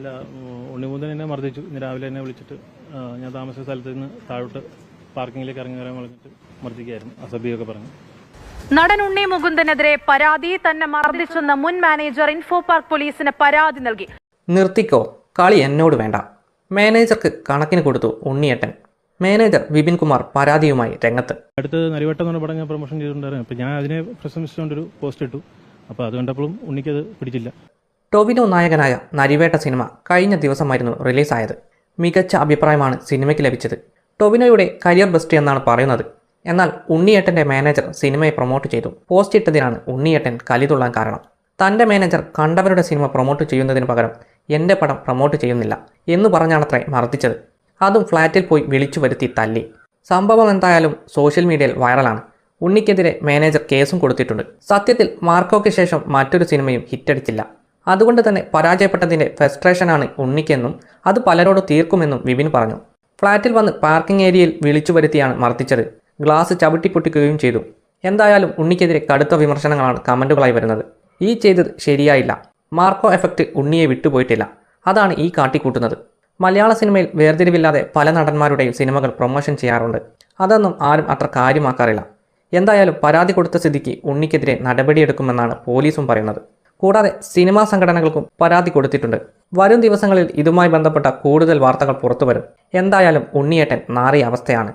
അല്ല ഉണ്ണിമുതൻ എന്നെ മർദ്ദിച്ചു. ഇന്ന് രാവിലെ എന്നെ വിളിച്ചിട്ട് ഞാൻ താമസിച്ച സ്ഥലത്ത് നിന്ന് താഴോട്ട് പാർക്കിങ്ങിലേക്ക് ഇറങ്ങി വരാൻ പറഞ്ഞിട്ട് മർദ്ദിക്കുകയായിരുന്നു. അസഭ്യമൊക്കെ പറഞ്ഞു. നടൻ ഉണ്ണി മുകുന്ദനെതിരെ പരാതി തന്നെ മർദ്ദിച്ചെന്ന് മുൻ മാനേജർ ഇൻഫോ പാർക്ക് പോലീസിന് പരാതി നൽകി. നിർത്തിക്കോ. കളി എന്നോട് വേണ്ട. മാനേജർക്ക് കണക്കിന് കൊടുത്തു ഉണ്ണിയേട്ടൻ. മാനേജർ വിപിൻ കുമാർ പരാതിയുമായി രംഗത്ത്. അടുത്ത് നരിവട്ടം എന്ന് പറഞ്ഞ പ്രൊമോഷൻ ചെയ്തിട്ടുണ്ടായിരുന്നു. അപ്പം ഞാൻ അതിനെ പ്രശംസിച്ചുകൊണ്ടൊരു പോസ്റ്റ് ഇട്ടു. അപ്പോൾ അത് കണ്ടപ്പോഴും ഉണ്ണിക്കത് പിടിച്ചില്ല. ടൊവിനോ നായകനായ നരിവേട്ട സിനിമ കഴിഞ്ഞ ദിവസമായിരുന്നു റിലീസായത്. മികച്ച അഭിപ്രായമാണ് സിനിമയ്ക്ക് ലഭിച്ചത്. ടൊവിനോയുടെ കരിയർ ബെസ്റ്റ് എന്നാണ് പറയുന്നത്. എന്നാൽ ഉണ്ണിയേട്ടന്റെ മാനേജർ സിനിമയെ പ്രൊമോട്ട് ചെയ്തു. പോസ്റ്റ് ഇട്ടതിനാണ് ഉണ്ണിയേട്ടൻ കലിതുള്ളാൻ കാരണം. തന്റെ മാനേജർ കണ്ടവരുടെ സിനിമ പ്രൊമോട്ട് ചെയ്യുന്നതിന് പകരം എന്റെ പടം പ്രൊമോട്ട് ചെയ്യുന്നില്ല എന്ന് പറഞ്ഞാണത്രേ മർദ്ദിച്ചത്. അതും ഫ്ലാറ്റിൽ പോയി വിളിച്ചു വരുത്തി തല്ലി. സംഭവം എന്തായാലും സോഷ്യൽ മീഡിയയിൽ വൈറലാണ്. ഉണ്ണിക്കെതിരെ മാനേജർ കേസും കൊടുത്തിട്ടുണ്ട്. സത്യത്തിൽ മാർക്കോയ്ക്ക് ശേഷം മറ്റൊരു സിനിമയും ഹിറ്റടിച്ചില്ല. അതുകൊണ്ട് തന്നെ പരാജയപ്പെട്ടതിന്റെ ഫ്രസ്ട്രേഷനാണ് ഉണ്ണിക്കെന്നും അത് പലരോട് തീർക്കുമെന്നും വിപിൻ പറഞ്ഞു. ഫ്ളാറ്റിൽ വന്ന് പാർക്കിംഗ് ഏരിയയിൽ വിളിച്ചു വരുത്തിയാണ് മർദ്ദിച്ചത്. ഗ്ലാസ് ചവിട്ടിപ്പൊട്ടിക്കുകയും ചെയ്തു. എന്തായാലും ഉണ്ണിക്കെതിരെ കടുത്ത വിമർശനങ്ങളാണ് കമന്റുകളായി വരുന്നത്. ഈ ചെയ്തത് ശരിയായില്ല. മാർക്കോ എഫക്റ്റ് ഉണ്ണിയെ വിട്ടുപോയിട്ടില്ല. അതാണ് ഈ കാട്ടിക്കൂട്ടുന്നത്. മലയാള സിനിമയിൽ വേർതിരിവില്ലാതെ പല നടന്മാരുടെയും സിനിമകൾ പ്രൊമോഷൻ ചെയ്യാറുണ്ട്. അതൊന്നും ആരും അത്ര കാര്യമാക്കാറില്ല. എന്തായാലും പരാതി കൊടുത്ത സ്ഥിതിക്ക് ഉണ്ണിക്കെതിരെ നടപടിയെടുക്കുമെന്നാണ് പോലീസും പറയുന്നത്. കൂടാതെ സിനിമാ സംഘടനകൾക്കും പരാതി കൊടുത്തിട്ടുണ്ട്. വരും ദിവസങ്ങളിൽ ഇതുമായി ബന്ധപ്പെട്ട കൂടുതൽ വാർത്തകൾ പുറത്തുവരും. എന്തായാലും ഉണ്ണിയേട്ടൻ നാറിയ അവസ്ഥയാണ്.